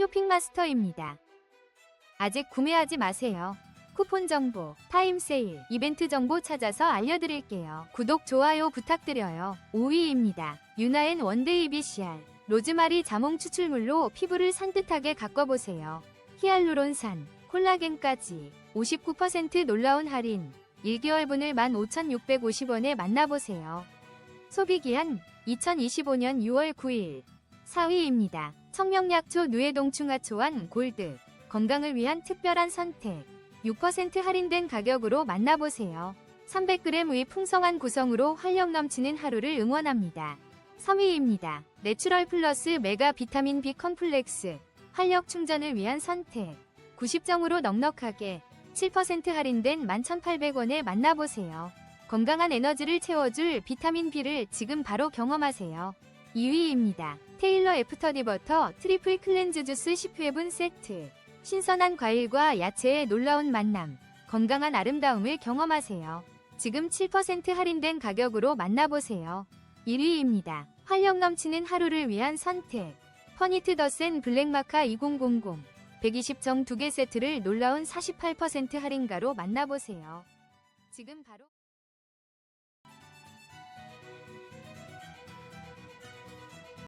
쇼핑마스터입니다. 아직 구매하지 마세요. 쿠폰 정보, 타임 세일, 이벤트 정보 찾아서 알려드릴게요. 구독, 좋아요 부탁드려요. 5위입니다. 유나엔 원데이 BCR. 로즈마리 자몽 추출물로 피부를 산뜻하게 가꿔보세요. 히알루론산, 콜라겐까지 59% 놀라운 할인. 1개월분을 15,650원에 만나보세요. 소비기한 2025년 6월 9일. 4위입니다. 청명약초 누에동충하초원 골드. 건강을 위한 특별한 선택. 6% 할인된 가격으로 만나보세요. 300g의 풍성한 구성으로 활력 넘치는 하루를 응원합니다. 3위입니다. 내추럴 플러스 메가 비타민 B 컴플렉스. 활력 충전을 위한 선택. 90정으로 넉넉하게 7% 할인된 11,800원에 만나보세요. 건강한 에너지를 채워줄 비타민 B를 지금 바로 경험하세요. 2위입니다. 테일러 애프터디 버터 트리플 클렌즈 주스 10회분 세트. 신선한 과일과 야채의 놀라운 만남. 건강한 아름다움을 경험하세요. 지금 7% 할인된 가격으로 만나보세요. 1위입니다. 활력 넘치는 하루를 위한 선택. 퍼니트 더 센 블랙마카 2000 120정 2개 세트를 놀라운 48% 할인가로 만나보세요. 지금 바로